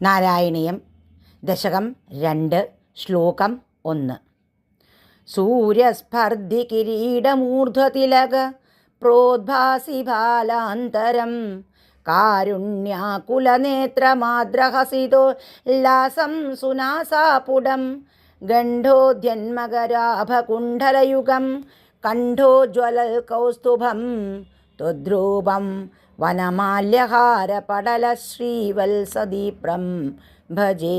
നാരായണീയം ദശകം രണ്ട് ശ്ലോകം ഒന്ന്. സൂര്യസ്പർദ്ധി കിരീടമൂർധ്വതിലക പ്രോദ്ഭാസി ബാലാന്തരം കാരുണ്യാകുലനേത്രമാദ്രഹസിതോല്ലാസം സുനാസാപുടം ഗണ്ഡോദ്യന്മകരാഭകുണ്ഡലയുഗം കണ്ഠോജ്വലൽ കൗസ്തുഭം ത്വദ്രൂപം വനമാല്യഹാരപടലശ്രീവത്സദീപ്രം ഭജേ.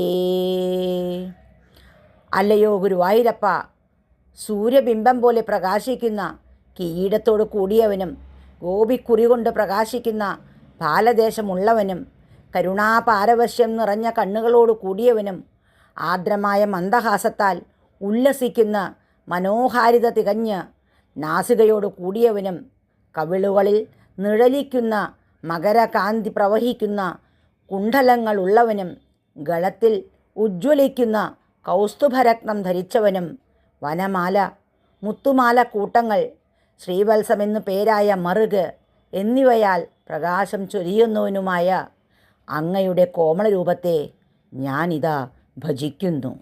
അല്ലയോ ഗുരുവായൂരപ്പ സൂര്യബിംബം പോലെ പ്രകാശിക്കുന്ന കിരീടത്തോട് കൂടിയവനും ഗോപിക്കുറി കൊണ്ട് പ്രകാശിക്കുന്ന പാലദേശമുള്ളവനും കരുണാപാരവശ്യം നിറഞ്ഞ കണ്ണുകളോട് കൂടിയവനും ആർദ്രമായ മന്ദഹാസത്താൽ ഉല്ലസിക്കുന്ന മനോഹാരിത തികഞ്ഞ് നാസികയോട് കൂടിയവനും കവിളുകളിൽ നിഴലിക്കുന്ന മകരകാന്തി പ്രവഹിക്കുന്ന കുണ്ഡലങ്ങളുള്ളവനും ഗളത്തിൽ ഉജ്ജ്വലിക്കുന്ന കൗസ്തുഭരത്നം ധരിച്ചവനും വനമാല മുത്തുമാല കൂട്ടങ്ങൾ ശ്രീവത്സമെന്നു പേരായ മറുക് എന്നിവയാൽ പ്രകാശം ചൊരിയുന്നവനുമായ അങ്ങയുടെ കോമളരൂപത്തെ ഞാനിതാ ഭജിക്കുന്നു.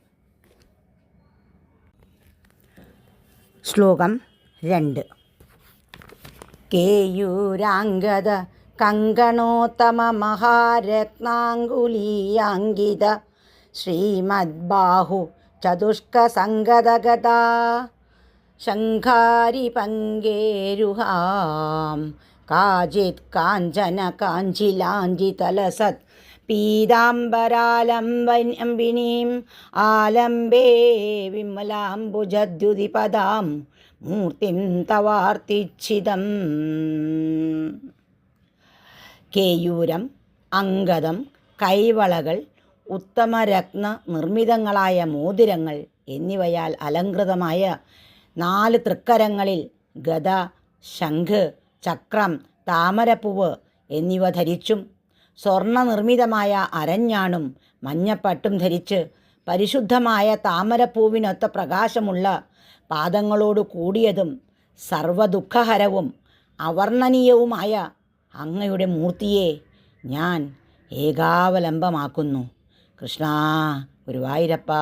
ശ്ലോകം രണ്ട്. കേയൂരാംഗത കങ്കണോത്തമ മഹാരത്നാങ്കുലീയാങ്കിത ശ്രീമദ്ബാഹു ചതുഷ്കസംഗതഗതാ. ശങ്കാരി പങ്കേരുഹാം കാചിത് കാഞ്ചന കാഞ്ചിലാഞ്ചിതലസത് പീതാംബരാലംബിനീം ആലംബേ വിമലാംബുജദ്യുതിപദാം മൂർത്തിം തവാർത്തിച്ഛിതം. കേയൂരം അങ്കദം കൈവളകൾ ഉത്തമരത്ന നിർമ്മിതങ്ങളായ മോതിരങ്ങൾ എന്നിവയാൽ അലങ്കൃതമായ നാല് തൃക്കരങ്ങളിൽ ഗദ ശംഖ് ചക്രം താമരപ്പൂവ് എന്നിവ ധരിച്ചും സ്വർണ നിർമ്മിതമായ അരഞ്ഞാണും മഞ്ഞപ്പട്ടും ധരിച്ച് പരിശുദ്ധമായ താമരപ്പൂവിനൊത്ത പ്രകാശമുള്ള പാദങ്ങളോട് കൂടിയതും സർവദുഃഖഹരവും അവർണനീയവുമായ അങ്ങയുടെ മൂർത്തിയെ ഞാൻ ഏകാവലംബമാക്കുന്നു. കൃഷ്ണ ഗുരുവായൂരപ്പ.